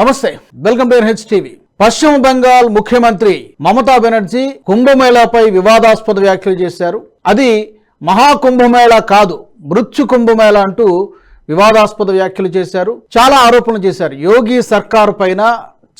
నమస్తే. Welcome to H TV. పశ్చిమ బెంగాల్ ముఖ్యమంత్రి మమతా బెనర్జీ కుంభమేళాపై వివాదాస్పద వ్యాఖ్యలు చేశారు. అది మహాకుంభమేళా కాదు మృత్యు కుంభమేళా అంటూ వివాదాస్పద వ్యాఖ్యలు చేశారు. చాలా ఆరోపణలు చేశారు. యోగి సర్కారు పైన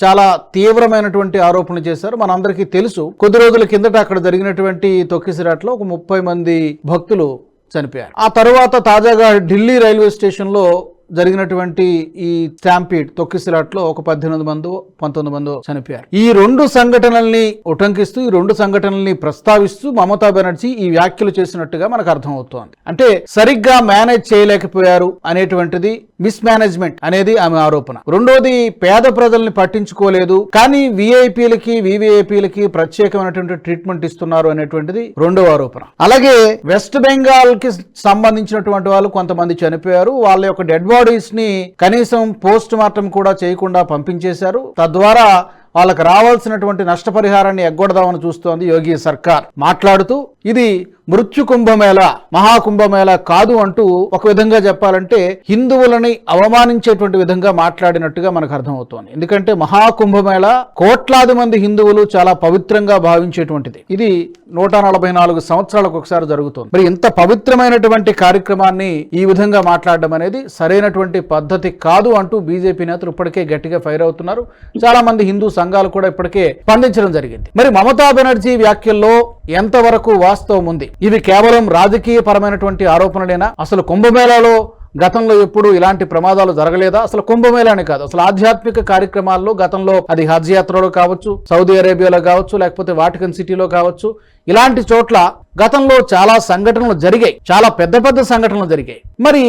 చాలా తీవ్రమైనటువంటి ఆరోపణలు చేశారు. మనందరికీ తెలుసు కొద్ది రోజుల కిందట అక్కడ జరిగినటువంటి తొక్కిసిరాట్లో ఒక ముప్పై మంది భక్తులు చనిపోయారు. ఆ తర్వాత తాజాగా ఢిల్లీ రైల్వే స్టేషన్లో జరిగినటువంటి ఈ స్టాంపీడ్ తొక్కిసిలాట్లో ఒక పద్దెనిమిది మంది పంతొమ్మిది మంది చనిపోయారు. ఈ రెండు సంఘటనల్ని ఉటంకిస్తూ ఈ రెండు సంఘటనల్ని ప్రస్తావిస్తూ మమతా బెనర్జీ ఈ వ్యాఖ్యలు చేసినట్టుగా మనకు అర్థమవుతోంది. అంటే సరిగ్గా మేనేజ్ చేయలేకపోయారు అనేటువంటిది మిస్ మేనేజ్మెంట్ అనేది ఆమె ఆరోపణ. రెండోది పేద ప్రజల్ని పట్టించుకోలేదు. కానీ విఐపీలకి వివిఐపీలకి ప్రత్యేకమైనటువంటి ట్రీట్మెంట్ ఇస్తున్నారు అనేటువంటిది రెండవ ఆరోపణ. అలాగే వెస్ట్ బెంగాల్కి సంబంధించినటువంటి వాళ్ళు కొంతమంది చనిపోయారు. వాళ్ళ యొక్క డెడ్ బాడీస్ని కనీసం పోస్ట్ మార్టం కూడా చేయకుండా పంపించేశారు. తద్వారా వాళ్ళకు రావాల్సినటువంటి నష్టపరిహారాన్ని ఎగ్గొడదామని చూస్తోంది యోగి సర్కార్. మాట్లాడుతూ ఇది మృత్యు కుంభమేళ మహాకుంభమేళ కాదు అంటూ ఒక విధంగా చెప్పాలంటే హిందువులని అవమానించేటువంటి విధంగా మాట్లాడినట్టుగా మనకు అర్థమవుతోంది. ఎందుకంటే మహాకుంభమేళ కోట్లాది మంది హిందువులు చాలా పవిత్రంగా భావించేటువంటిది. ఇది నూట నలభై నాలుగు సంవత్సరాలకు ఒకసారి జరుగుతుంది. మరి ఇంత పవిత్రమైనటువంటి కార్యక్రమాన్ని ఈ విధంగా మాట్లాడడం అనేది సరైనటువంటి పద్ధతి కాదు అంటూ బీజేపీ నేతలు ఇప్పటికే గట్టిగా ఫైర్ అవుతున్నారు. చాలా మంది హిందూ సంఘాలు కూడా ఇప్పటికే స్పందించడం జరిగింది. మరి మమతా బెనర్జీ వ్యాఖ్యల్లో ఎంతవరకు వాస్తవం ఉంది? ఇవి కేవలం రాజకీయ పరమైనటువంటి ఆరోపణలేనా? అసలు కుంభమేళాలో గతంలో ఎప్పుడు ఇలాంటి ప్రమాదాలు జరగలేదా? అసలు కుంభమేళానే కాదు. అసలు ఆధ్యాత్మిక కార్యక్రమాల్లో గతంలో అది హజ్ యాత్రలో కావచ్చు సౌదీ అరేబియాలో కావచ్చు లేకపోతే వాటికన్ సిటీలో కావచ్చు ఇలాంటి చోట్ల గతంలో చాలా సంఘటనలు జరిగాయి. చాలా పెద్ద పెద్ద సంఘటనలు జరిగాయి. మరి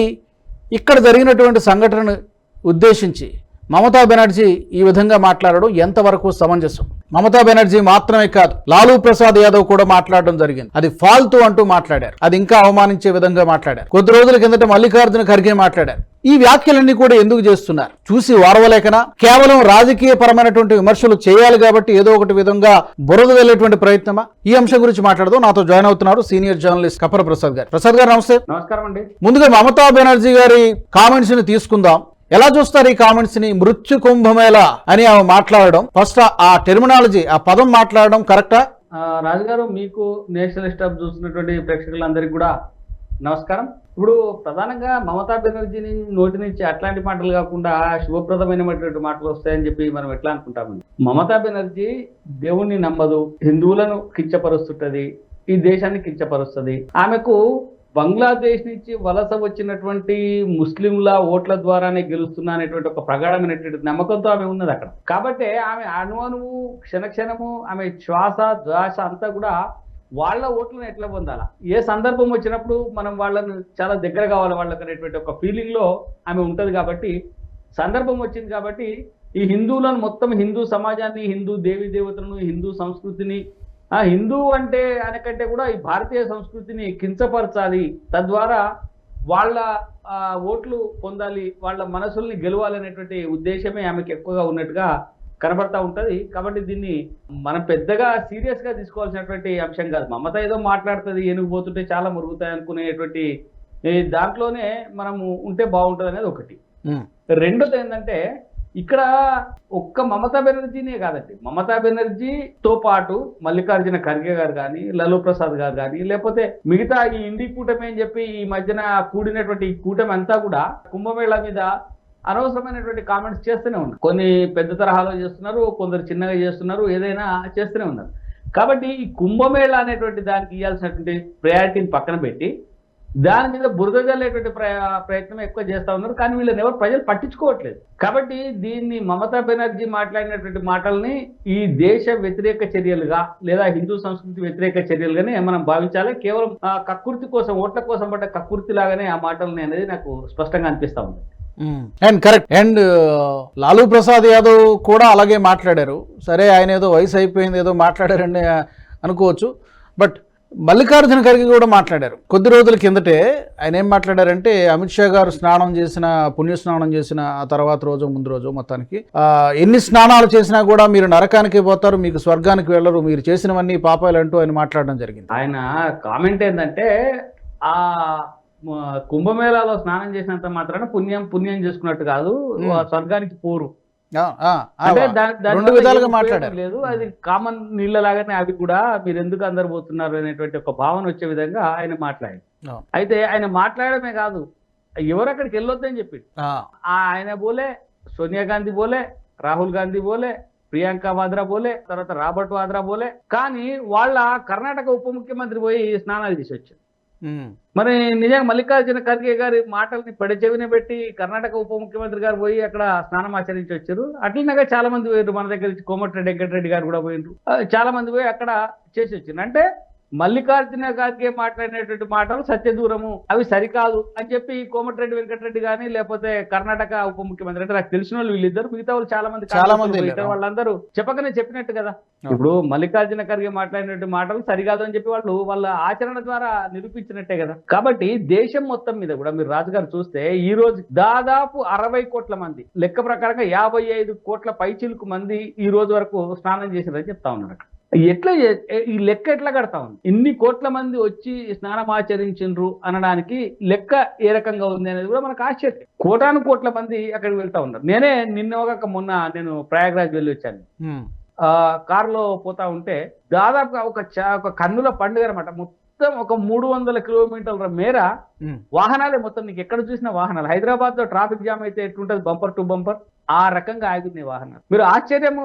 ఇక్కడ జరిగినటువంటి సంఘటనను ఉద్దేశించి మమతా బెనర్జీ ఈ విధంగా మాట్లాడడం ఎంతవరకు సమంజసం? మమతా బెనర్జీ మాత్రమే కాదు లాలూ ప్రసాద్ యాదవ్ కూడా మాట్లాడడం జరిగింది. అది ఫాల్తూ అంటూ మాట్లాడారు. అది ఇంకా అవమానించే విధంగా మాట్లాడారు. కొద్ది రోజుల కిందట మల్లికార్జున ఖర్గే మాట్లాడారు. ఈ వ్యాఖ్యలన్నీ కూడా ఎందుకు చేస్తున్నారు? చూసి వారవలేకనా? కేవలం రాజకీయ పరమైనటువంటి విమర్శలు చేయాలి కాబట్టి ఏదో ఒకటి విధంగా బురద వెళ్ళేటువంటి ప్రయత్నమా? ఈ అంశం గురించి మాట్లాడదాం. నాతో జాయిన్ అవుతున్నారు సీనియర్ జర్నలిస్ట్ కపర ప్రసాద్ గారు. ప్రసాద్ గారు నమస్తే. నమస్కారం అండి. ముందుగా మమతా బెనర్జీ గారి కామెంట్స్ని తీసుకుందాం. ఎలా చూస్తారు ఈ కామెంట్స్ని? మృత్యు కుంభమేళ అని ఆమె మాట్లాడడం. ఫస్ట్ ఆ టెర్మినాలజీ ఆ పదం మాట్లాడడం కరెక్టా రాజుగారు మీకు నేషనల్ స్టాప్ చూస్తున్నటువంటి ప్రేక్షకులందరికీ కూడా నమస్కారం. ఇప్పుడు ప్రధానంగా మమతా బెనర్జీని నోటి నుంచి అట్లాంటి మాటలు కాకుండా శుభప్రదమైనటువంటి మాటలు వస్తాయని చెప్పి మనం ఎట్లా అనుకుంటామండి? మమతా బెనర్జీ దేవుణ్ణి నమ్మదు హిందువులను కించపరుస్తుంటది ఈ దేశాన్ని కించపరుస్తుంది. ఆమెకు బంగ్లాదేశ్ నుంచి వలస వచ్చినటువంటి ముస్లింల ఓట్ల ద్వారానే గెలుస్తున్నా అనేటువంటి ఒక ప్రగాఢమైనటువంటి నమ్మకంతో ఆమె ఉన్నది అక్కడ. కాబట్టి ఆమె అణువణువు క్షణక్షణము ఆమె శ్వాస ద్వాస అంతా కూడా వాళ్ళ ఓట్లను ఎట్లా పొందాలా? ఏ సందర్భం వచ్చినప్పుడు మనం వాళ్ళను చాలా దగ్గర కావాలి వాళ్ళకి అనేటువంటి ఒక ఫీలింగ్లో ఆమె ఉంటుంది కాబట్టి సందర్భం వచ్చింది కాబట్టి ఈ హిందువులను మొత్తం హిందూ సమాజాన్ని హిందూ దేవీ దేవతలను హిందూ సంస్కృతిని ఆ హిందూ అంటే అనకంటే కూడా ఈ భారతీయ సంస్కృతిని కించపరచాలి. తద్వారా వాళ్ళ ఓట్లు పొందాలి వాళ్ళ మనసుల్ని గెలవాలనేటువంటి ఉద్దేశమే ఆమెకి ఎక్కువగా ఉన్నట్టుగా కనబడతా ఉంటది. కాబట్టి దీన్ని మనం పెద్దగా సీరియస్గా తీసుకోవాల్సినటువంటి అంశం కాదు. మమత ఏదో మాట్లాడుతుంది ఏనుగు పోతుంటే చాలా మురుగుతాయి అనుకునేటువంటి దాంట్లోనే మనము ఉంటే బాగుంటుంది అనేది ఒకటి రెండోది ఏంటంటే ఇక్కడ ఒక్క మమతా బెనర్జీనే కాదండి. మమతా బెనర్జీతో పాటు మల్లికార్జున ఖర్గే గారు కానీ లలూ ప్రసాద్ గారు కానీ లేకపోతే మిగతా ఈ ఇండి కూటమి అని చెప్పి ఈ మధ్యన కూడినటువంటి ఈ కూటమి అంతా కూడా కుంభమేళ మీద అనవసరమైనటువంటి కామెంట్స్ చేస్తూనే ఉన్నారు. కొన్ని పెద్ద తరహాలో చేస్తున్నారు కొందరు చిన్నగా చేస్తున్నారు ఏదైనా చేస్తూనే ఉన్నారు. కాబట్టి ఈ కుంభమేళ అనేటువంటి దానికి ఇవ్వాల్సినటువంటి ప్రయారిటీని పక్కన పెట్టి దాని మీద బురద జల్లేటువంటి ప్ర- ప్రయత్నం ఎక్కువ చేస్తా ఉన్నారు. కానీ వీళ్ళని ఎవరు ప్రజలు పట్టించుకోవట్లేదు. కాబట్టి దీన్ని మమతా బెనర్జీ మాట్లాడినటువంటి మాటల్ని ఈ దేశ వ్యతిరేక చర్యలుగా లేదా హిందూ సంస్కృతి వ్యతిరేక చర్యలుగానే మనం భావించాలి. కేవలం ఆ, కక్కుర్తి కోసం ఓట్ల కోసం పడ్డ కక్కుర్తి లాగానే ఆ మాటల్ని అనేది నాకు స్పష్టంగా అనిపిస్తా ఉంది. And correct. And Lalu Prasad Yadav కూడా అలాగే మాట్లాడారు. సరే ఆయన ఏదో వయసు అయిపోయింది ఏదో మాట్లాడారని అనుకోవచ్చు. బట్ మల్లికార్జున ఖర్గే కూడా మాట్లాడారు. కొద్ది రోజుల కిందటే ఆయన ఏం మాట్లాడారంటే అమిత్ షా గారు స్నానం చేసిన పుణ్య స్నానం చేసిన ఆ తర్వాత రోజు ముందు రోజు మొత్తానికి ఆ, ఎన్ని స్నానాలు చేసినా కూడా మీరు నరకానికి పోతారు మీకు స్వర్గానికి వెళ్ళరు మీరు చేసినవన్నీ పాపాలు అంటూ ఆయన మాట్లాడడం జరిగింది. ఆయన కామెంట్ ఏంటంటే ఆ కుంభమేళాలో స్నానం చేసినంత మాత్రాన పుణ్యం పుణ్యం చేసుకున్నట్టు కాదు. ఆ స్వర్గానికి పోరు. రెండు విధాలుగా మాట్లాడారు. లేదు. అది కామన్ నీళ్ళ లాగానే అవి కూడా మీరు ఎందుకు అందరు పోతున్నారు అనేటువంటి ఒక భావన వచ్చే విధంగా ఆయన మాట్లాడారు. అయితే ఆయన మాట్లాడమే కాదు ఎవరు అక్కడికి వెళ్ళొద్దని చెప్పి ఆ, ఆయన బోలే సోనియా గాంధీ బోలే రాహుల్ గాంధీ బోలే ప్రియాంక వాద్రా బోలే తర్వాత రాబర్ట్ వాద్రా బోలే. కానీ వాళ్ళ కర్ణాటక ఉప ముఖ్యమంత్రి పోయి స్నానాలు చేసి వచ్చారు. మరి నిజంగా మల్లికార్జున ఖర్గే గారి మాటల్ని పడిచెవిన పెట్టి కర్ణాటక ఉప ముఖ్యమంత్రి గారు పోయి అక్కడ స్నానం ఆచరించి వచ్చారు. అట్లనగా చాలా మంది పోయారు మన దగ్గర నుంచి కోమటిరెడ్డి వెంకటరెడ్డి గారు కూడా పోయినారు చాలా మంది పోయి అక్కడ చేసి వచ్చారు అంటే మల్లికార్జున ఖర్గే మాట్లాడినటువంటి మాటలు సత్యదూరము అవి సరికాదు అని చెప్పి కోమటిరెడ్డి వెంకటరెడ్డి గాని లేకపోతే కర్ణాటక ఉప ముఖ్యమంత్రి అంటే నాకు తెలిసిన వాళ్ళు వీళ్ళిద్దరు మిగతా వాళ్ళు చాలా మంది చాలా మంది వెళ్ళారు. వాళ్ళందరూ చెప్పకనే చెప్పినట్టు కదా. ఇప్పుడు మల్లికార్జున ఖర్గే మాట్లాడినటువంటి మాటలు సరికాదు అని చెప్పి వాళ్ళు వాళ్ళ ఆచరణ ద్వారా నిరూపించినట్టే కదా కాబట్టి దేశం మొత్తం మీద కూడా మీరు రాజుగారు చూస్తే ఈ రోజు దాదాపు అరవై కోట్ల మంది లెక్క ప్రకారంగా యాభై ఐదు కోట్ల పైచిలుకు మంది ఈ రోజు వరకు స్నానం చేశారని చెప్తా ఉన్నారు. ఎట్లా ఈ లెక్క ఎట్లా కడతా? ఉంది ఇన్ని కోట్ల మంది వచ్చి స్నానం ఆచరించిండ్రు అనడానికి లెక్క ఏ రకంగా ఉంది అనేది కూడా మనకు ఆశ్చర్యం. కోటాను కోట్ల మంది అక్కడికి వెళ్తా ఉన్నారు. నేనే నిన్న ఒక మొన్న నేను ప్రయాగ్రాజ్ వెళ్ళి వచ్చాను. ఆ కారులో పోతా ఉంటే దాదాపుగా ఒక చ- ఒక కన్నుల పండుగ అనమాట మొత్తం ఒక మూడు వందల కిలోమీటర్ల మేర వాహనాలే మొత్తం నీకు ఎక్కడ చూసిన వాహనాలు. హైదరాబాద్లో ట్రాఫిక్ జామ్ అయితే ఎట్లుంటది? Bumper to bumper. ఆ రకంగా ఆగుతున్నాయి వాహనాలు. మీరు ఆశ్చర్యము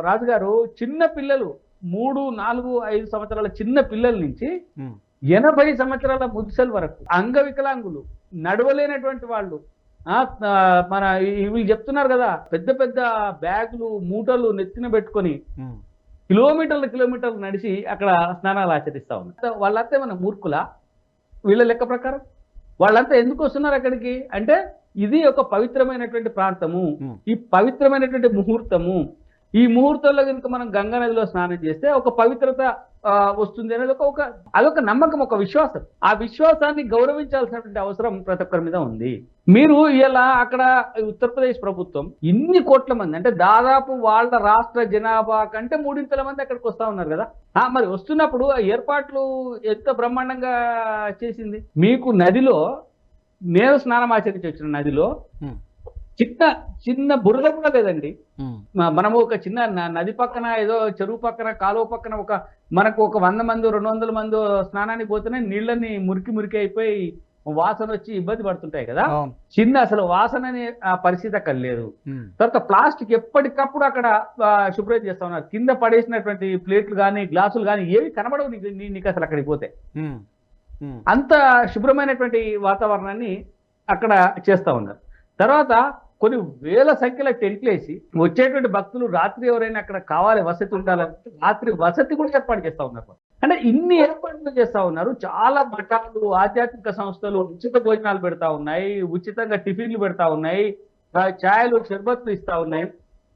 రాజుగారు చిన్న పిల్లలు మూడు నాలుగు ఐదు సంవత్సరాల చిన్న పిల్లల నుంచి ఎనభై సంవత్సరాల ముదుసల వరకు అంగవికలాంగులు నడవలేనటువంటి వాళ్ళు. మన వీళ్ళు చెప్తున్నారు కదా పెద్ద పెద్ద బ్యాగులు మూటలు నెత్తిన పెట్టుకొని కిలోమీటర్ల కిలోమీటర్లు నడిచి అక్కడ స్నానాలు ఆచరిస్తా ఉన్నారు. వాళ్ళంతా మన మూర్ఖుల? వీళ్ళ లెక్క ప్రకారం? వాళ్ళంతా ఎందుకు వస్తున్నారు అక్కడికి? అంటే ఇది ఒక పవిత్రమైనటువంటి ప్రాంతము. ఈ పవిత్రమైనటువంటి ముహూర్తము. ఈ ముహూర్తంలో కనుక మనం గంగా నదిలో స్నానం చేస్తే ఒక పవిత్రత వస్తుంది అనేది ఒక ఒక అదొక నమ్మకం ఒక విశ్వాసం. ఆ విశ్వాసాన్ని గౌరవించాల్సినటువంటి అవసరం ప్రతి ఒక్కరి మీద ఉంది. మీరు ఇలా అక్కడ ఉత్తరప్రదేశ్ ప్రభుత్వం ఇన్ని కోట్ల మంది అంటే దాదాపు వాళ్ళ రాష్ట్ర జనాభా కంటే మూడింతల మంది అక్కడికి వస్తా ఉన్నారు కదా? ఆ, మరి వస్తున్నప్పుడు ఆ ఏర్పాట్లు ఎంత బ్రహ్మాండంగా చేసింది? మీకు నదిలో నేను స్నానం ఆచరించి వచ్చిన నదిలో చిన్న చిన్న బురద కూడా లేదండి. మనము ఒక చిన్న నది పక్కన ఏదో చెరువు పక్కన కాలువ పక్కన ఒక మనకు ఒక వంద మంది రెండు వందల మంది స్నానానికి పోతేనే నీళ్ళని మురికి మురికి అయిపోయి వాసన వచ్చి ఇబ్బంది పడుతుంటాయి కదా. చిన్న అసలు వాసన అనే ఆ పరిస్థితి అక్కడ లేదు. తర్వాత ప్లాస్టిక్ ఎప్పటికప్పుడు అక్కడ శుభ్రం చేస్తా ఉన్నారు. కింద పడేసినటువంటి ప్లేట్లు కానీ గ్లాసులు కానీ ఏవి కనబడవు నీకు నీకు అసలు అక్కడికి పోతే. అంత శుభ్రమైనటువంటి వాతావరణాన్ని అక్కడ చేస్తా ఉన్నారు. తర్వాత కొన్ని వేల సంఖ్యలో టెంట్లు వేసి వచ్చేటువంటి భక్తులు రాత్రి ఎవరైనా అక్కడ కావాలి వసతి ఉండాలంటే రాత్రి వసతి కూడా ఏర్పాటు చేస్తా ఉన్నారు. అంటే ఇన్ని ఏర్పాట్లు చేస్తా ఉన్నారు. చాలా మఠాలు ఆధ్యాత్మిక సంస్థలు ఉచిత భోజనాలు పెడతా ఉన్నాయి ఉచితంగా టిఫిన్లు పెడతా ఉన్నాయి ఛాయలు షర్బత్లు ఇస్తా ఉన్నాయి.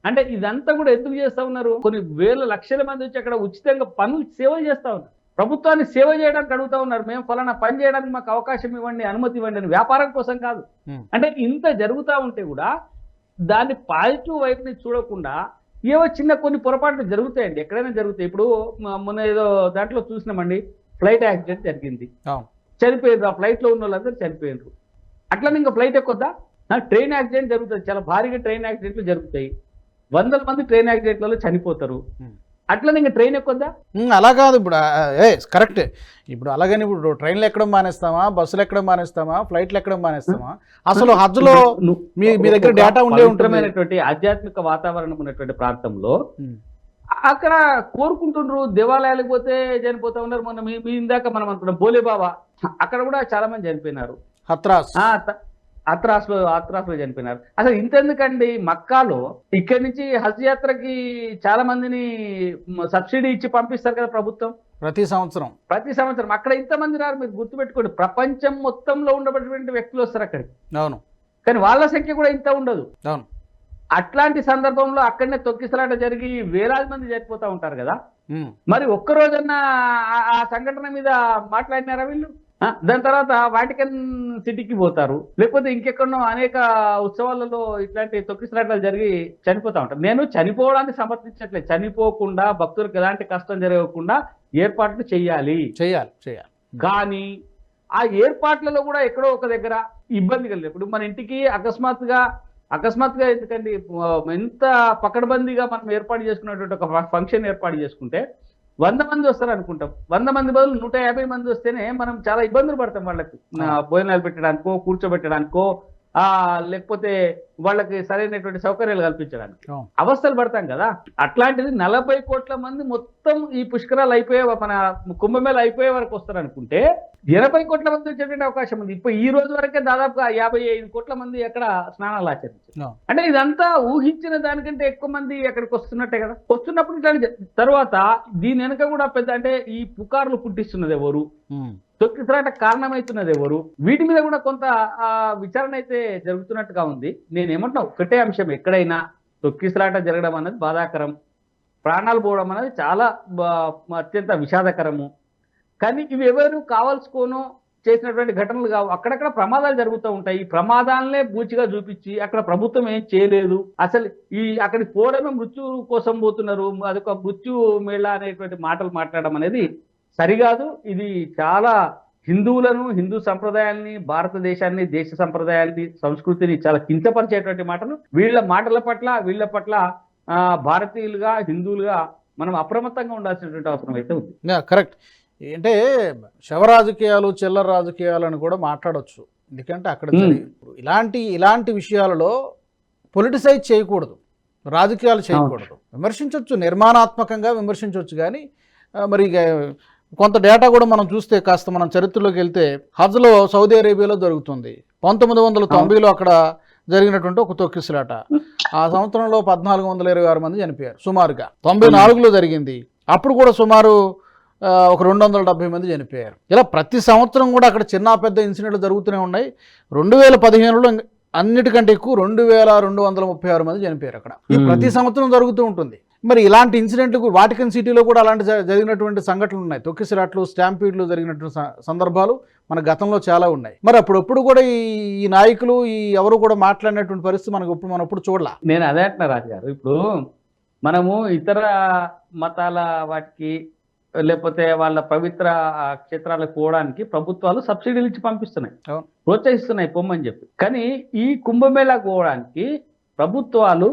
అంటే ఇదంతా కూడా ఎందుకు చేస్తా ఉన్నారు? కొన్ని వేల లక్షల మంది వచ్చి అక్కడ ఉచితంగా పనులు సేవలు చేస్తా ఉన్నారు. ప్రభుత్వాన్ని సేవ చేయడానికి అడుగుతా ఉన్నారు. మేము ఫలానా పని చేయడానికి మాకు అవకాశం ఇవ్వండి అనుమతి ఇవ్వండి అని వ్యాపారం కోసం కాదు. అంటే ఇంత జరుగుతూ ఉంటే కూడా దాన్ని పాజిటివ్ వైపుని చూడకుండా ఏవో చిన్న కొన్ని పొరపాట్లు జరుగుతాయండి. ఎక్కడైనా జరుగుతాయి. ఇప్పుడు మొన్న ఏదో దాంట్లో చూసినామండి. ఫ్లైట్ యాక్సిడెంట్ జరిగింది. చనిపోయారు ఆ ఫ్లైట్లో ఉన్న వాళ్ళందరూ చనిపోయారు అట్లనే ఇంకా ఫ్లైట్ ఎక్కొద్దా? ట్రైన్ యాక్సిడెంట్ జరుగుతుంది. చాలా భారీగా ట్రైన్ యాక్సిడెంట్లు జరుగుతాయి. వందల మంది ట్రైన్ యాక్సిడెంట్లలో చనిపోతారు. అట్లనే ఇంకా ట్రైన్ ఎక్కొద్దా? అలా కాదు ఇప్పుడు ఏ కరెక్టే ఇప్పుడు అలాగని ఇప్పుడు ట్రైన్లు ఎక్కడం మానేస్తామా? బస్సులు ఎక్కడం మానేస్తామా? ఫ్లైట్లు ఎక్కడం మానేస్తామా? అసలు హజ్లో మీ మీ దగ్గర డేటా ఉండే ఉంటుంది. ఆధ్యాత్మిక వాతావరణం ఉన్నటువంటి ప్రాంతంలో అక్కడ కోరుకుంటుండ్రు దేవాలయాలకు పోతే చనిపోతా ఉన్నారు మొన్న. మీ మీ ఇందాక మనం అనుకున్నాం బోలే బాబా అక్కడ కూడా చాలా మంది చనిపోయినారు. హత్రాస్. ఆ త- అత్రాస్లో అత్రాస్లో చనిపోయినారు. అసలు ఇంతెందుకండి? మక్కాలో ఇక్కడి నుంచి హజ్ యాత్రకి చాలా మందిని సబ్సిడీ ఇచ్చి పంపిస్తారు కదా ప్రభుత్వం. ప్రతి సంవత్సరం. ప్రతి సంవత్సరం. అక్కడ ఇంతమంది రారు మీరు గుర్తుపెట్టుకోండి. ప్రపంచం మొత్తంలో ఉండబడినటువంటి వ్యక్తులు వస్తారు అక్కడికి. అవును. కానీ వాళ్ళ సంఖ్య కూడా ఇంత ఉండదు. అవును. అట్లాంటి సందర్భంలో అక్కడనే తొక్కిసలాట జరిగి వేలాది మంది చనిపోతా ఉంటారు కదా. మరి ఒక్క రోజన్నా ఆ- సంఘటన మీద మాట్లాడినారా వీళ్ళు? దాని తర్వాత వాటికన్ సిటీకి పోతారు. లేకపోతే ఇంకెక్కడో అనేక ఉత్సవాలలో ఇట్లాంటి తొక్కిసలాటలు జరిగి చనిపోతా ఉంటారు. నేను చనిపోవడాన్ని సమర్థించట్లేదు. చనిపోకుండా భక్తులకు ఎలాంటి కష్టం జరగకుండా ఏర్పాట్లు చేయాలి చేయాలి చేయాలి కానీ ఆ ఏర్పాట్లలో కూడా ఎక్కడో ఒక దగ్గర ఇబ్బంది కలిగింది ఇప్పుడు మన ఇంటికి అకస్మాత్తుగా అకస్మాత్తుగా ఎందుకండి? ఎంత పకడ్బందీగా మనం ఏర్పాటు చేసుకున్నటువంటి ఒక ఫంక్షన్ ఏర్పాటు చేసుకుంటే వంద మంది వస్తారు అనుకుంటాం. వంద మంది బదులు నూట యాభై మంది వస్తేనే మనం చాలా ఇబ్బందులు పడతాం వాళ్ళకి. భోజనాలు పెట్టడానికో కూర్చోబెట్టడానికో లేకపోతే వాళ్ళకి సరైనటువంటి సౌకర్యాలు కల్పించడానికి. అవస్థలు పడతాం కదా అట్లాంటిది నలభై కోట్ల మంది మొత్తం ఈ పుష్కరాలు అయిపోయే మన కుంభమేళ అయిపోయే వరకు వస్తారు అనుకుంటే ఎనభై కోట్ల మంది వచ్చేటువంటి అవకాశం ఉంది ఇప్పుడు ఈ రోజు వరకే దాదాపుగా యాభై ఐదు కోట్ల మంది అక్కడ స్నానాలు ఆచరించారు. అంటే ఇదంతా ఊహించిన దానికంటే ఎక్కువ మంది అక్కడికి వస్తున్నట్టే కదా వస్తున్నప్పుడు ఇట్లాంటి జ- తర్వాత దీని వెనక కూడా పెద్ద అంటే ఈ పుకార్లు పుట్టిస్తున్నది ఎవరు. తొక్కిసలాట కారణమవుతున్నది ఎవరు? వీటి మీద కూడా కొంత విచారణ అయితే జరుగుతున్నట్టుగా ఉంది. నేను ఏమంటున్నా ఒకటే అంశం ఎక్కడైనా తొక్కిసలాట జరగడం అనేది బాధాకరం. ప్రాణాలు పోవడం అనేది చాలా బా- అత్యంత విషాదకరము. కానీ ఇవి ఎవరు కావాల్సుకోనో చేసినటువంటి ఘటనలు కావు. అక్కడక్కడ ప్రమాదాలు జరుగుతూ ఉంటాయి. ఈ ప్రమాదాలనే బూచిగా చూపించి అక్కడ ప్రభుత్వం ఏం చేయలేదు. అసలు ఈ అక్కడికి పోవడమే మృత్యు కోసం పోతున్నారు. అదొక మృత్యు మేళ అనేటువంటి మాటలు మాట్లాడడం అనేది సరికాదు. ఇది చాలా హిందువులను హిందూ సంప్రదాయాల్ని భారతదేశాన్ని దేశ సంప్రదాయాల్ని సంస్కృతిని చాలా కించపరిచేటువంటి మాటలు. వీళ్ళ మాటల పట్ల వీళ్ళ పట్ల భారతీయులుగా హిందువులుగా మనం అప్రమత్తంగా ఉండాల్సినటువంటి అవసరం అయితే ఉంది. కరెక్ట్. అంటే శవ రాజకీయాలు చిల్లర రాజకీయాలు అని కూడా మాట్లాడొచ్చు. ఎందుకంటే అక్కడ ఇలాంటి ఇలాంటి విషయాలలో పొలిటిసైజ్ చేయకూడదు. రాజకీయాలు చేయకూడదు. విమర్శించవచ్చు నిర్మాణాత్మకంగా విమర్శించవచ్చు కానీ మరి కొంత డేటా కూడా మనం చూస్తే కాస్త మనం చరిత్రలోకి వెళ్తే హజ్లో సౌదీ అరేబియాలో జరుగుతుంది. పంతొమ్మిది వందల తొంభైలో అక్కడ జరిగినటువంటి ఒక తొక్కిసలాట. ఆ సంవత్సరంలో పద్నాలుగు వందల ఇరవై ఆరు మంది చనిపోయారు సుమారుగా. తొంభై నాలుగులో జరిగింది. అప్పుడు కూడా సుమారు ఒక రెండు వందల డెబ్బై మంది చనిపోయారు. ఇలా ప్రతి సంవత్సరం కూడా అక్కడ చిన్న పెద్ద ఇన్సిడెంట్లు జరుగుతూనే ఉన్నాయి. రెండు వేల పదిహేనులో అన్నిటికంటే ఎక్కువ రెండు వేల రెండు వందల ముప్పై ఆరు మంది చనిపోయారు అక్కడ. ప్రతి సంవత్సరం జరుగుతూ ఉంటుంది. మరి ఇలాంటి ఇన్సిడెంట్లు వాటికన్ సిటీలో కూడా అలాంటి జరిగినటువంటి సంఘటనలు ఉన్నాయి. తొక్కిసలాట్లు స్టాంపీడ్లు జరిగినటువంటి సందర్భాలు మన గతంలో చాలా ఉన్నాయి. మరి అప్పుడప్పుడు కూడా ఈ ఈ నాయకులు ఈ ఎవరు కూడా మాట్లాడినటువంటి పరిస్థితి మనకు ఇప్పుడు మనం ఎప్పుడు చూడలా? నేను అదే అంటున్నా రాజు గారు ఇప్పుడు మనము ఇతర మతాల వాటికి లేకపోతే వాళ్ళ పవిత్ర క్షేత్రాలకు పోవడానికి ప్రభుత్వాలు సబ్సిడీలు ఇచ్చి పంపిస్తున్నాయి. ప్రోత్సహిస్తున్నాయి పొమ్మని చెప్పి. కానీ ఈ కుంభమేళాకు పోవడానికి ప్రభుత్వాలు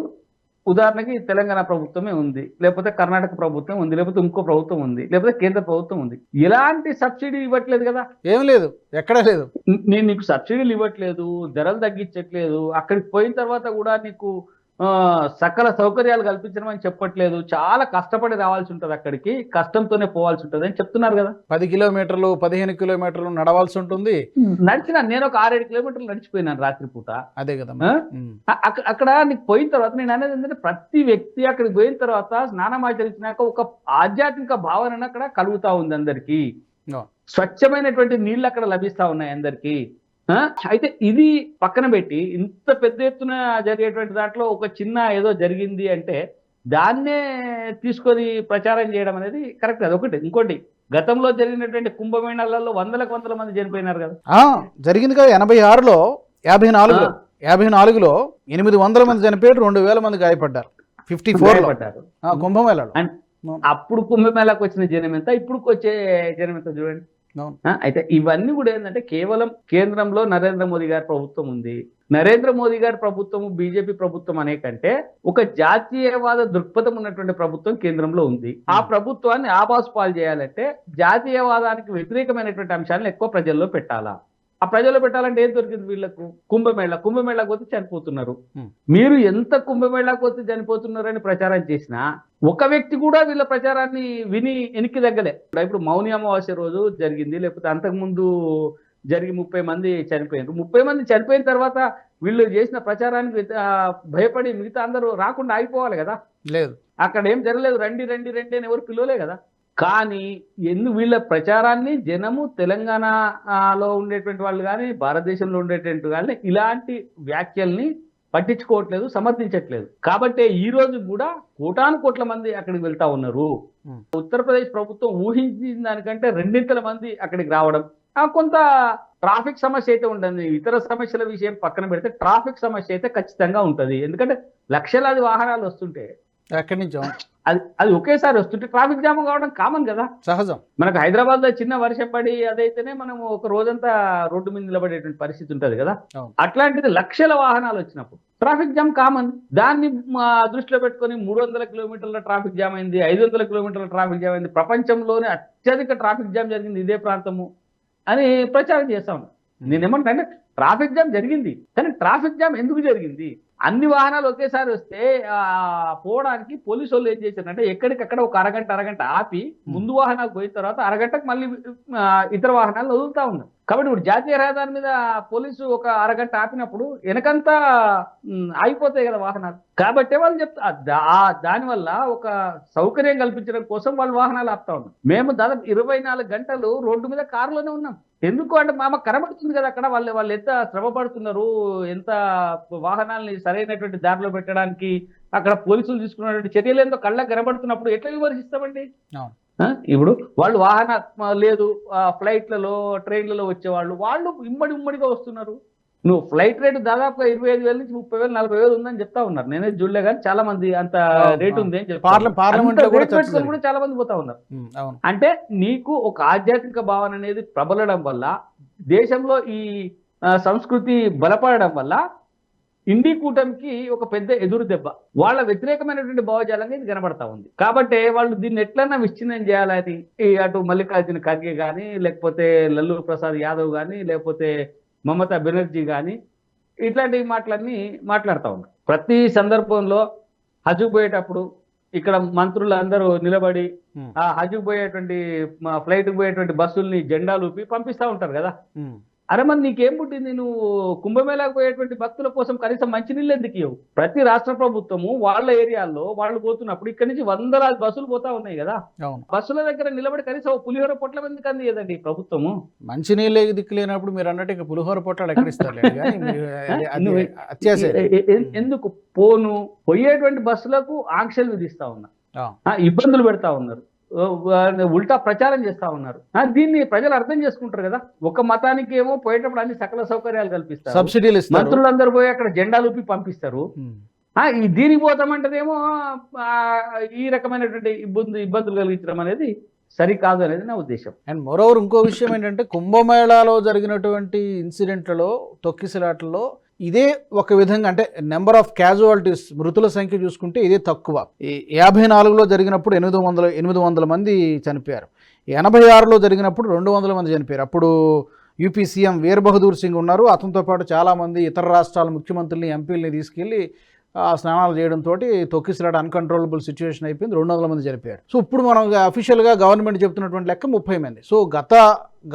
ఉదాహరణకి తెలంగాణ ప్రభుత్వమే ఉంది లేకపోతే కర్ణాటక ప్రభుత్వం ఉంది లేకపోతే ఇంకో ప్రభుత్వం ఉంది లేకపోతే కేంద్ర ప్రభుత్వం ఉంది. ఎలాంటి సబ్సిడీ ఇవ్వట్లేదు కదా? ఏం లేదు ఎక్కడా లేదు. నేను నీకు సబ్సిడీలు ఇవ్వట్లేదు ధరలు తగ్గించట్లేదు అక్కడికి పోయిన తర్వాత కూడా నీకు సకల సౌకర్యాలు కల్పించడం అని చెప్పట్లేదు. చాలా కష్టపడి రావాల్సి ఉంటుంది అక్కడికి. కష్టంతోనే పోవాల్సి ఉంటుంది అని చెప్తున్నారు కదా. పది కిలోమీటర్లు పదిహేను కిలోమీటర్లు నడవాల్సి ఉంటుంది. నడిచిన నేను ఒక ఆరేడు కిలోమీటర్లు నడిచిపోయినాను రాత్రిపూట. అదే కదా అక్కడ నీకు పోయిన తర్వాత నేను అనేది ఏంటంటే ప్రతి వ్యక్తి అక్కడికి పోయిన తర్వాత స్నానం ఆచరించినాక ఒక ఆధ్యాత్మిక భావన అక్కడ కలుగుతా ఉంది అందరికి. స్వచ్ఛమైనటువంటి నీళ్ళు అక్కడ లభిస్తా ఉన్నాయి అందరికి? అయితే ఇది పక్కన పెట్టి ఇంత పెద్ద ఎత్తున జరిగేటువంటి దాంట్లో ఒక చిన్న ఏదో జరిగింది అంటే దాన్నే తీసుకొని ప్రచారం చేయడం అనేది కరెక్ట్ అది ఒకటి ఇంకోటి గతంలో జరిగినటువంటి కుంభమేళాలలో వందలకు వందల మంది చనిపోయినారు కదా. జరిగింది కదా ఎనభై ఆరులో యాభై నాలుగులో. యాభై నాలుగులో ఎనిమిది వందల మంది చనిపోయారు రెండు వేల మంది గాయపడ్డారు. ఫిఫ్టీ కుంభమేళలో. అండ్ అప్పుడు కుంభమేళాకు వచ్చిన జనం ఎంత ఇప్పుడు వచ్చే జనం ఎంత చూడండి. అయితే ఇవన్నీ కూడా ఏంటంటే కేవలం కేంద్రంలో నరేంద్ర మోదీ గారి ప్రభుత్వం ఉంది. నరేంద్ర మోదీ గారి ప్రభుత్వం బీజేపీ ప్రభుత్వం అనే కంటే ఒక జాతీయవాద దృక్పథం ఉన్నటువంటి ప్రభుత్వం కేంద్రంలో ఉంది. ఆ ప్రభుత్వాన్ని ఆబాస్ పాలు చేయాలంటే జాతీయవాదానికి వ్యతిరేకమైనటువంటి అంశాలను ఎక్కువ ప్రజల్లో పెట్టాలా? ఆ ప్రజల్లో పెట్టాలంటే ఏం దొరికింది వీళ్ళకు? కుంభమేళ. కుంభమేళకు పోతే చనిపోతున్నారు. మీరు ఎంత కుంభమేళకు పోతే చనిపోతున్నారని ప్రచారం చేసినా ఒక వ్యక్తి కూడా వీళ్ళ ప్రచారాన్ని విని వెనక్కి తగ్గలే. ఇప్పుడు మౌని అమావాస్య రోజు జరిగింది. లేకపోతే అంతకుముందు జరిగి ముప్పై మంది చనిపోయారు ముప్పై మంది చనిపోయిన తర్వాత వీళ్ళు చేసిన ప్రచారానికి భయపడి మిగతా అందరూ రాకుండా ఆగిపోవాలి కదా? లేదు. అక్కడ ఏం జరగలేదు. రండి రండి రండి అని ఎవరు పిలవలే కదా? కానీ ఎందు వీళ్ళ ప్రచారాన్ని జనము తెలంగాణలో ఉండేటువంటి వాళ్ళు కానీ భారతదేశంలో ఉండేటువంటి వాళ్ళని ఇలాంటి వ్యాఖ్యల్ని పట్టించుకోవట్లేదు సమర్థించట్లేదు. కాబట్టి ఈ రోజు కూడా కోటాను కోట్ల మంది అక్కడికి వెళ్తా ఉన్నారు. ఉత్తరప్రదేశ్ ప్రభుత్వం ఊహించిన దానికంటే రెండింతల మంది అక్కడికి రావడం కొంత ట్రాఫిక్ సమస్య అయితే ఉంటుంది. ఇతర సమస్యల విషయం పక్కన పెడితే ట్రాఫిక్ సమస్య అయితే ఖచ్చితంగా ఉంటది. ఎందుకంటే లక్షలాది వాహనాలు వస్తుంటే ఎక్కడి నుంచి? అది అది ఒకేసారి వస్తుంటే ట్రాఫిక్ జామ్ కావడం కామన్ కదా. సహజం. మనకు హైదరాబాద్లో చిన్న వర్షం పడి అదైతేనే మనం ఒక రోజంతా రోడ్డు మీద నిలబడేటువంటి పరిస్థితి ఉంటది కదా. అట్లాంటిది లక్షల వాహనాలు వచ్చినప్పుడు ట్రాఫిక్ జామ్ కామన్ దాన్ని దృష్టిలో పెట్టుకొని మూడు వందల కిలోమీటర్ల ట్రాఫిక్ జామ్ అయింది ఐదు వందల కిలోమీటర్ల ట్రాఫిక్ జామ్ అయింది. ప్రపంచంలోనే అత్యధిక ట్రాఫిక్ జామ్ జరిగింది ఇదే ప్రాంతము అని ప్రచారం చేస్తాం నేనేమంటా అంటే ట్రాఫిక్ జామ్ జరిగింది. కానీ ట్రాఫిక్ జామ్ ఎందుకు జరిగింది? అన్ని వాహనాలు ఒకేసారి వస్తే ఆ, పోవడానికి పోలీసు వాళ్ళు ఏం చేశారంటే ఎక్కడికక్కడ ఒక అరగంట అరగంట ఆపి ముందు వాహనాలు పోయిన తర్వాత అరగంటకు మళ్ళీ ఇతర వాహనాలు వదులుతా ఉన్నారు. కాబట్టి ఇప్పుడు జాతీయ రహదారి మీద పోలీసు ఒక అరగంట ఆపినప్పుడు వెనకంతా ఆగిపోతాయి కదా వాహనాలు. కాబట్టి వాళ్ళు చెప్తా దానివల్ల ఒక సౌకర్యం కల్పించడం కోసం వాళ్ళు వాహనాలు ఆపుతా ఉన్నాం మేము దాదాపు ఇరవై నాలుగు గంటలు రోడ్డు మీద కారులోనే ఉన్నాం. ఎందుకు అంటే మామ కనబడుతుంది కదా అక్కడ. వాళ్ళు వాళ్ళు ఎంత శ్రమ పడుతున్నారు ఎంత వాహనాల్ని సరైనటువంటి దారిలో పెట్టడానికి అక్కడ పోలీసులు తీసుకున్నటువంటి చర్యలు ఏందో కళ్ళకు కనబడుతున్నప్పుడు ఎట్లా విమర్శిస్తామండి? ఇప్పుడు వాళ్ళు వాహన లేదు ఫ్లైట్లలో ట్రైన్లలో వచ్చేవాళ్ళు వాళ్ళు ఇమ్మడి ఉమ్మడిగా వస్తున్నారు. నువ్వు ఫ్లైట్ రేటు దాదాపుగా ఇరవై ఐదు వేల నుంచి ముప్పై వేలు నలభై వేలు ఉందని చెప్తా ఉన్నారు. నేనే చూడలే కానీ చాలా మంది అంత రేటు. ఉంది అని కూడా చాలా మంది పోతా ఉన్నారు. అంటే నీకు ఒక ఆధ్యాత్మిక భావన అనేది ప్రబలడం వల్ల దేశంలో ఈ సంస్కృతి బలపడడం వల్ల ఇండి కూటమికి ఒక పెద్ద ఎదురు దెబ్బ. వాళ్ళ వ్యతిరేకమైనటువంటి భావజాలంగా ఇది కనబడతా ఉంది. కాబట్టి వాళ్ళు దీన్ని ఎట్లన్నా విచ్ఛిన్నం చేయాలని అటు మల్లికార్జున ఖర్గే కానీ లేకపోతే లల్లు ప్రసాద్ యాదవ్ కానీ లేకపోతే మమతా బెనర్జీ కానీ ఇట్లాంటి మాటలన్నీ మాట్లాడుతూ ఉన్నారు. ప్రతి సందర్భంలో హజ్కు పోయేటప్పుడు ఇక్కడ మంత్రులు అందరూ నిలబడి ఆ హజ్కు పోయేటువంటి ఫ్లైట్ పోయేటువంటి బస్సుల్ని జెండాలు ఊపి పంపిస్తా ఉంటారు కదా. అరే మరి నీకేం పుట్టింది? నువ్వు కుంభమేళాకు పోయేటువంటి భక్తుల కోసం కనీసం మంచినీళ్ళు ఎందుకు ఇవ్వవు ప్రతి రాష్ట్ర ప్రభుత్వము వాళ్ళ ఏరియాల్లో వాళ్ళు పోతున్నప్పుడు ఇక్కడ నుంచి వందలాది బస్సులు పోతా ఉన్నాయి కదా. బస్సుల దగ్గర నిలబడి కనీసం పులిహోర పొట్ల ఎందుకు అందియదండి ప్రభుత్వము? మంచినీళ్ళే దిక్కు లేనప్పుడు మీరు అన్నట్టు ఇక పులిహోర పొట్టాలు ఎక్కడ ఇస్తారు ఎందుకు పోను? పోయేటువంటి బస్సులకు ఆంక్షలు విధిస్తా ఉన్నా. ఇబ్బందులు పెడతా ఉన్నారు. ఉల్టా ప్రచారం చేస్తా ఉన్నారు. దీన్ని ప్రజలు అర్థం చేసుకుంటారు కదా. ఒక మతానికి ఏమో పోయేటప్పుడు అన్ని సకల సౌకర్యాలు కల్పిస్తారు. సబ్సిడీలు మంత్రులందరూ పోయి అక్కడ జెండాలు ఊపి పంపిస్తారు. ఈ దీనికి పోతామంటేనేమో ఆ, ఈ రకమైనటువంటి ఇబ్బంది ఇబ్బందులు కలిగించడం అనేది సరికాదు అనేది నా ఉద్దేశం. అండ్ మోరోవర్ ఇంకో విషయం ఏంటంటే కుంభమేళాలో జరిగినటువంటి ఇన్సిడెంట్లలో తొక్కిసలాటలో ఇదే ఒక విధంగా అంటే నెంబర్ ఆఫ్ క్యాజువాలిటీస్ మృతుల సంఖ్య చూసుకుంటే ఇదే తక్కువ. యాభై నాలుగులో జరిగినప్పుడు ఎనిమిది వందల ఎనిమిది వందల మంది చనిపోయారు. ఎనభై ఆరులో జరిగినప్పుడు రెండు వందల మంది చనిపోయారు. అప్పుడు యూపీ సీఎం వీర్ బహదూర్ సింగ్ ఉన్నారు. అతనితో పాటు చాలామంది ఇతర రాష్ట్రాల ముఖ్యమంత్రుల్ని ఎంపీలని తీసుకెళ్ళి స్నానాలు చేయడంతో తొక్కిసలాడ అన్కంట్రోలబుల్ సిచ్యువేషన్ అయిపోయింది. రెండు వందల మంది చనిపోయారు. సో ఇప్పుడు మనం అఫీషియల్గా గవర్నమెంట్ చెప్తున్నటువంటి లెక్క ముప్పై మంది. సో గత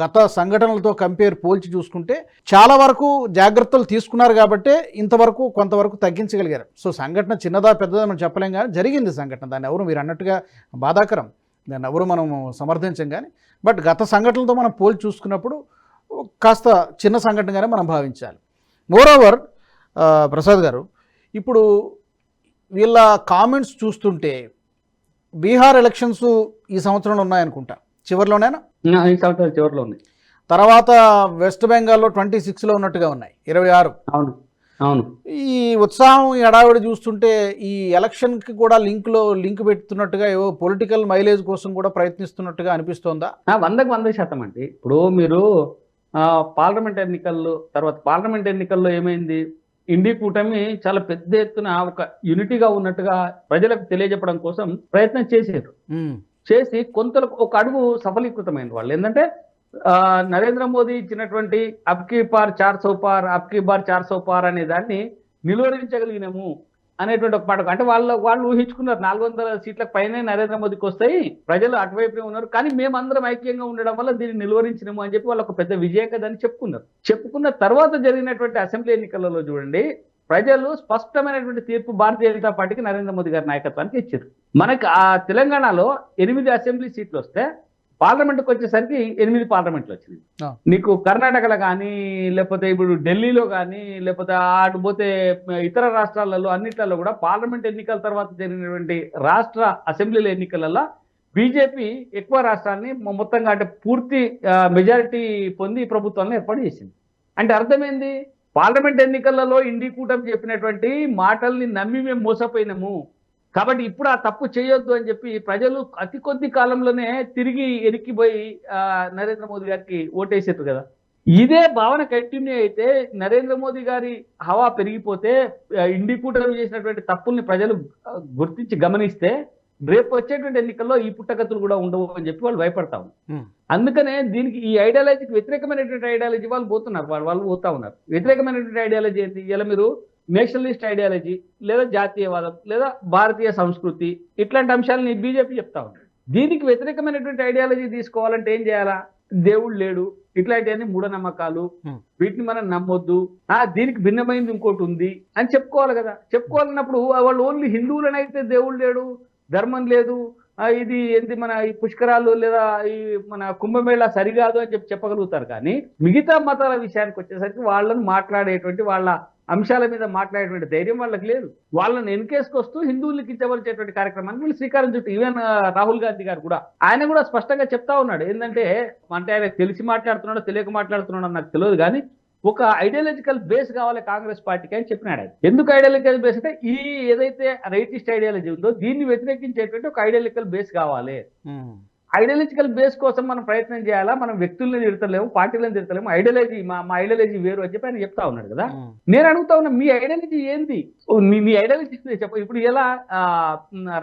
గత సంఘటనలతో కంపేర్ పోల్చి చూసుకుంటే చాలా వరకు జాగ్రత్తలు తీసుకున్నారు కాబట్టి ఇంతవరకు కొంతవరకు తగ్గించగలిగారు. సో సంఘటన చిన్నదా పెద్దదా మనం చెప్పలేం కానీ జరిగింది సంఘటన. దాన్ని ఎవరు మీరు అన్నట్టుగా బాధాకరం. దాన్ని ఎవరు మనం సమర్థించం కానీ. బట్ గత సంఘటనలతో మనం పోల్చి చూసుకున్నప్పుడు కాస్త చిన్న సంఘటనగానే మనం భావించాలి. మోరోవర్ ప్రసాద్ గారు ఇప్పుడు వీళ్ళ కామెంట్స్ చూస్తుంటే బీహార్ ఎలక్షన్స్ ఈ సంవత్సరంలో ఉన్నాయనుకుంటా. చివరిలోనేనా? ఆ, ఈ సంవత్సరం చివరిలో ఉంది తర్వాత వెస్ట్ బెంగాల్లో ట్వంటీ సిక్స్లో ఉన్నట్టుగా ఉన్నాయి. ఇరవై ఆరు. అవును. అవును. ఈ ఉత్సాహం ఈ హడావిడి చూస్తుంటే ఈ ఎలక్షన్కి కూడా లింక్లో లింక్ పెడుతున్నట్టుగా ఏవో పొలిటికల్ మైలేజ్ కోసం కూడా ప్రయత్నిస్తున్నట్టుగా అనిపిస్తోందా? వందకు వంద శాతం అండి. ఇప్పుడు మీరు పార్లమెంట్ ఎన్నికల్లో తర్వాత పార్లమెంట్ ఎన్నికల్లో ఏమైంది? ఇండి కూటమి చాలా పెద్ద ఎత్తున ఒక యూనిటీగా ఉన్నట్టుగా ప్రజలకు తెలియజెప్పడం కోసం ప్రయత్నం చేశారు. చేసి కొంత ఒక అడుగు సఫలీకృతమైంది వాళ్ళు. ఏంటంటే నరేంద్ర మోదీ ఇచ్చినటువంటి అబ్కి బార్ చార్ సో పార్ అబ్కి బార్ చార్ సో పార్ అనే దాన్ని నిలువరించగలిగినాము. అనేటువంటి ఒక మాట అంటే వాళ్ళు వాళ్ళు ఊహించుకున్నారు నాలుగు వందల సీట్లకు పైనే నరేంద్ర మోదీకి వస్తాయి ప్రజలు అటువైపునే ఉన్నారు కానీ మేమందరం ఐక్యంగా ఉండడం వల్ల దీన్ని నిలువరించినాము అని చెప్పి వాళ్ళు ఒక పెద్ద విజయం కదని చెప్పుకున్నారు. చెప్పుకున్న తర్వాత జరిగినటువంటి అసెంబ్లీ ఎన్నికలలో చూడండి ప్రజలు స్పష్టమైనటువంటి తీర్పు భారతీయ జనతా పార్టీకి నరేంద్ర మోదీ గారి నాయకత్వానికి ఇచ్చారు. మనకి ఆ తెలంగాణలో ఎనిమిది అసెంబ్లీ సీట్లు వస్తే పార్లమెంట్కి వచ్చేసరికి ఎనిమిది పార్లమెంట్లు వచ్చింది ఆ. నీకు కర్ణాటకలో కానీ లేకపోతే ఇప్పుడు ఢిల్లీలో కానీ లేకపోతే అటు పోతే ఇతర రాష్ట్రాలలో అన్నిట్లలో కూడా పార్లమెంట్ ఎన్నికల తర్వాత జరిగినటువంటి రాష్ట్ర అసెంబ్లీల ఎన్నికలలో బీజేపీ ఎక్కువ రాష్ట్రాన్ని మొత్తంగా అంటే పూర్తి మెజారిటీ పొంది ఈ ప్రభుత్వాన్ని ఏర్పాటు చేసింది. అంటే అర్థమైంది? పార్లమెంట్ ఎన్నికలలో ఇండి కూటమి చెప్పినటువంటి మాటల్ని నమ్మి మేము మోసపోయినాము. కాబట్టి ఇప్పుడు ఆ తప్పు చేయొద్దు అని చెప్పి ప్రజలు అతి కొద్ది కాలంలోనే తిరిగి ఎరికిపోయి నరేంద్ర మోదీ గారికి ఓటేసారు కదా. ఇదే భావన కంటిన్యూ అయితే నరేంద్ర మోదీ గారి హవా పెరిగిపోతే ఇండి కూటమి చేసినటువంటి తప్పుల్ని ప్రజలు గుర్తించి గమనిస్తే రేపు వచ్చేటువంటి ఎన్నికల్లో ఈ పుట్టగతులు కూడా ఉండవు అని చెప్పి వాళ్ళు భయపడతాం. అందుకనే దీనికి ఈ ఐడియాలజీకి వ్యతిరేకమైనటువంటి ఐడియాలజీ వాళ్ళు పోతున్నారు వాళ్ళు వాళ్ళు పోతా ఉన్నారు. వ్యతిరేకమైనటువంటి ఐడియాలజీ ఏంటి? ఇలా మీరు నేషనలిస్ట్ ఐడియాలజీ లేదా జాతీయవాదం లేదా భారతీయ సంస్కృతి ఇట్లాంటి అంశాలని బీజేపీ చెప్తా ఉన్నారు దీనికి వ్యతిరేకమైనటువంటి ఐడియాలజీ తీసుకోవాలంటే ఏం చేయాలా? దేవుడు లేడు. ఇట్లాంటివన్నీ మూఢనమ్మకాలు. వీటిని మనం నమ్మొద్దు. ఆ దీనికి భిన్నమైనది ఇంకోటి ఉంది అని చెప్పుకోవాలి కదా. చెప్పుకోవాలన్నప్పుడు వాళ్ళు ఓన్లీ హిందువులనైతే దేవుడు లేడు ధర్మం లేదు ఇది ఏంటి మన ఈ పుష్కరాలు లేదా ఈ మన కుంభమేళ సరికాదు అని చెప్పి చెప్పగలుగుతారు కానీ మిగతా మతాల విషయానికి వచ్చేసరికి వాళ్ళని మాట్లాడేటువంటి వాళ్ళ అంశాల మీద మాట్లాడేటువంటి ధైర్యం వాళ్ళకి లేదు. వాళ్ళని ఎన్కేసుకొస్తూ హిందువులకి కించవలసేటువంటి కార్యక్రమాన్ని వీళ్ళు శ్రీకారం చుట్టూ ఈవెన్ రాహుల్ గాంధీ గారు కూడా. ఆయన కూడా స్పష్టంగా చెప్తా ఉన్నాడు. ఏంటంటే అంటే ఆయన తెలిసి మాట్లాడుతున్నాడో తెలియక మాట్లాడుతున్నాడో నాకు తెలియదు కానీ ఒక ఐడియాలజికల్ బేస్ కావాలి కాంగ్రెస్ పార్టీకి అని చెప్పినాడు ఆయన. ఎందుకు ఐడియాలజికల్ బేస్ అంటే ఈ ఏదైతే రైటిస్ట్ ఐడియాలజీ ఉందో దీన్ని వ్యతిరేకించేటువంటి ఒక ఐడియాలజికల్ బేస్ కావాలి. ఐడియాలజికల్ బేస్ కోసం మనం ప్రయత్నం చేయాలా? మనం వ్యక్తుల్ని తిడతలేము పార్టీలను తిడతలేము ఐడియాలజీ మా మా ఐడియాలజీ వేరు అని చెప్పి ఆయన చెప్తా ఉన్నాడు కదా. నేను అడుగుతా ఉన్నా మీ ఐడియాలజీ ఏంది? నీ ఐడియాలజీ చెప్ప ఇప్పుడు ఎలా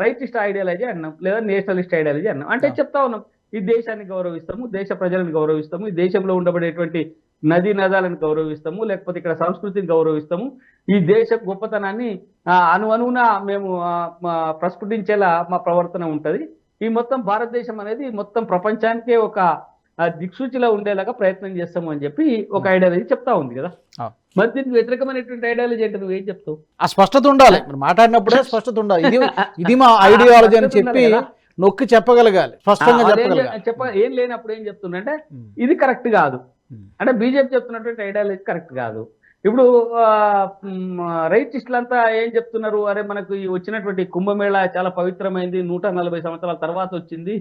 రైటిస్ట్ ఐడియాలజీ అన్నాం లేదా నేషనలిస్ట్ ఐడియాలజీ అన్నాం. అంటే. చెప్తా ఉన్నాం ఈ దేశాన్ని గౌరవిస్తాము దేశ ప్రజలను గౌరవిస్తాము ఈ దేశంలో ఉండబడేటువంటి నదీ నదాలను గౌరవిస్తాము లేకపోతే ఇక్కడ సంస్కృతిని గౌరవిస్తాము. ఈ దేశ గొప్పతనాన్ని అణువున మేము మా ప్రస్ఫుటించేలా మా ప్రవర్తన ఉంటది. ఈ మొత్తం భారతదేశం అనేది మొత్తం ప్రపంచానికే ఒక దిక్సూచిలా ఉండేలాగా ప్రయత్నం చేస్తాము అని చెప్పి ఒక ఐడియాలజీ చెప్తా ఉంది కదా. మరి దీనికి వ్యతిరేకమైనటువంటి ఐడియాలజీ అంటే నువ్వు ఏం చెప్తావు? ఆ స్పష్టత ఉండాలి. మాట్లాడినప్పుడే స్పష్టత ఉండాలి. ఇది ఇది మా ఐడియాలజీ అని చెప్పి నొక్కి చెప్పగలగాలి. స్పష్టంగా చెప్పగలగాలి. చెప్ప ఏం లేనప్పుడు ఏం చెప్తుందంటే ఉమ్. ఇది కరెక్ట్ కాదు. అంటే బీజేపీ చెప్తున్నటువంటి ఐడియాలజీ కరెక్ట్ కాదు. ఇప్పుడు రైటిస్టులంతా ఏం చెప్తున్నారు? అరే మనకు ఈ వచ్చినటువంటి కుంభమేళ చాలా పవిత్రమైంది నూట నలభై సంవత్సరాల తర్వాత వచ్చింది.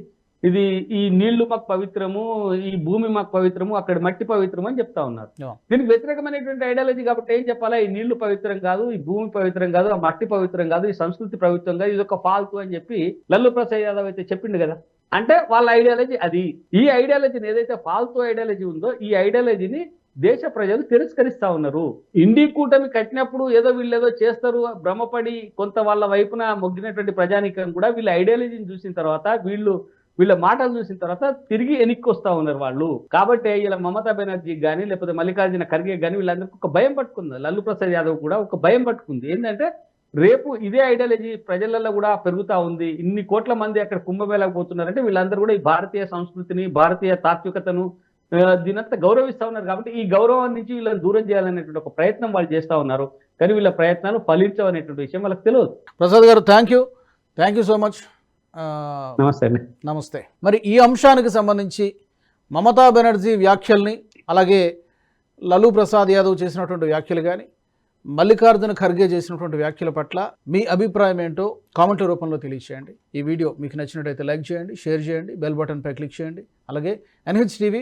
ఇది ఈ నీళ్ళు మాకు పవిత్రము ఈ భూమి మాకు పవిత్రము అక్కడ మట్టి పవిత్రము అని చెప్తా ఉన్నారు. దీనికి వ్యతిరేకమైనటువంటి ఐడియాలజీ కాబట్టి ఏం చెప్పాలా? ఈ నీళ్ళు పవిత్రం కాదు ఈ భూమి పవిత్రం కాదు ఆ మట్టి పవిత్రం కాదు ఈ సంస్కృతి పవిత్రం కాదు ఇది ఒక ఫాల్తు అని చెప్పి లల్లు ప్రసాద్ యాదవ్ అయితే చెప్పిండు కదా. అంటే వాళ్ళ ఐడియాలజీ అది. ఈ ఐడియాలజీని ఏదైతే ఫాల్తు ఐడియాలజీ ఉందో ఈ ఐడియాలజీని దేశ ప్రజలు తిరస్కరిస్తా ఉన్నారు. ఇండి కూటమి కట్టినప్పుడు ఏదో వీళ్ళు ఏదో చేస్తారు భ్రమపడి కొంత వాళ్ళ వైపున మొగ్గినటువంటి ప్రజానికం కూడా వీళ్ళ ఐడియాలజీని చూసిన తర్వాత వీళ్ళు వీళ్ళ మాటలు చూసిన తర్వాత తిరిగి వెనక్కి వస్తా ఉన్నారు వాళ్ళు. కాబట్టి ఇలా మమతా బెనర్జీ కానీ లేకపోతే మల్లికార్జున ఖర్గే కానీ వీళ్ళందరికీ ఒక భయం పట్టుకుంది. లల్లు ప్రసాద్ యాదవ్ కూడా ఒక భయం పట్టుకుంది. ఏంటంటే రేపు ఇదే ఐడియాలజీ ప్రజలలో కూడా పెరుగుతా ఉంది. ఇన్ని కోట్ల మంది అక్కడ కుంభమేళకు పోతున్నారంటే వీళ్ళందరూ కూడా ఈ భారతీయ సంస్కృతిని భారతీయ తాత్వికతను దీనంతా గౌరవిస్తా ఉన్నారు కాబట్టి ఈ గౌరవం నుంచి వీళ్ళని దూరం చేయాలనేటువంటి ఒక ప్రయత్నం వాళ్ళు చేస్తా ఉన్నారు. కానీ వీళ్ళ ప్రయత్నాలు ఫలించవనేటువంటి విషయం వాళ్ళకి తెలియదు. Prasad garu thank you thank you so much నమస్తే అండి. నమస్తే. మరి ఈ అంశానికి సంబంధించి మమతా బెనర్జీ వ్యాఖ్యల్ని అలాగే లలూ ప్రసాద్ యాదవ్ చేసినటువంటి వ్యాఖ్యలు కానీ మల్లికార్జున ఖర్గే చేసినటువంటి వ్యాఖ్యల పట్ల మీ అభిప్రాయం ఏంటో కామెంట్ల రూపంలో తెలియచేయండి. ఈ వీడియో మీకు నచ్చినట్టయితే లైక్ చేయండి షేర్ చేయండి బెల్ బటన్పై క్లిక్ చేయండి. అలాగే NH TV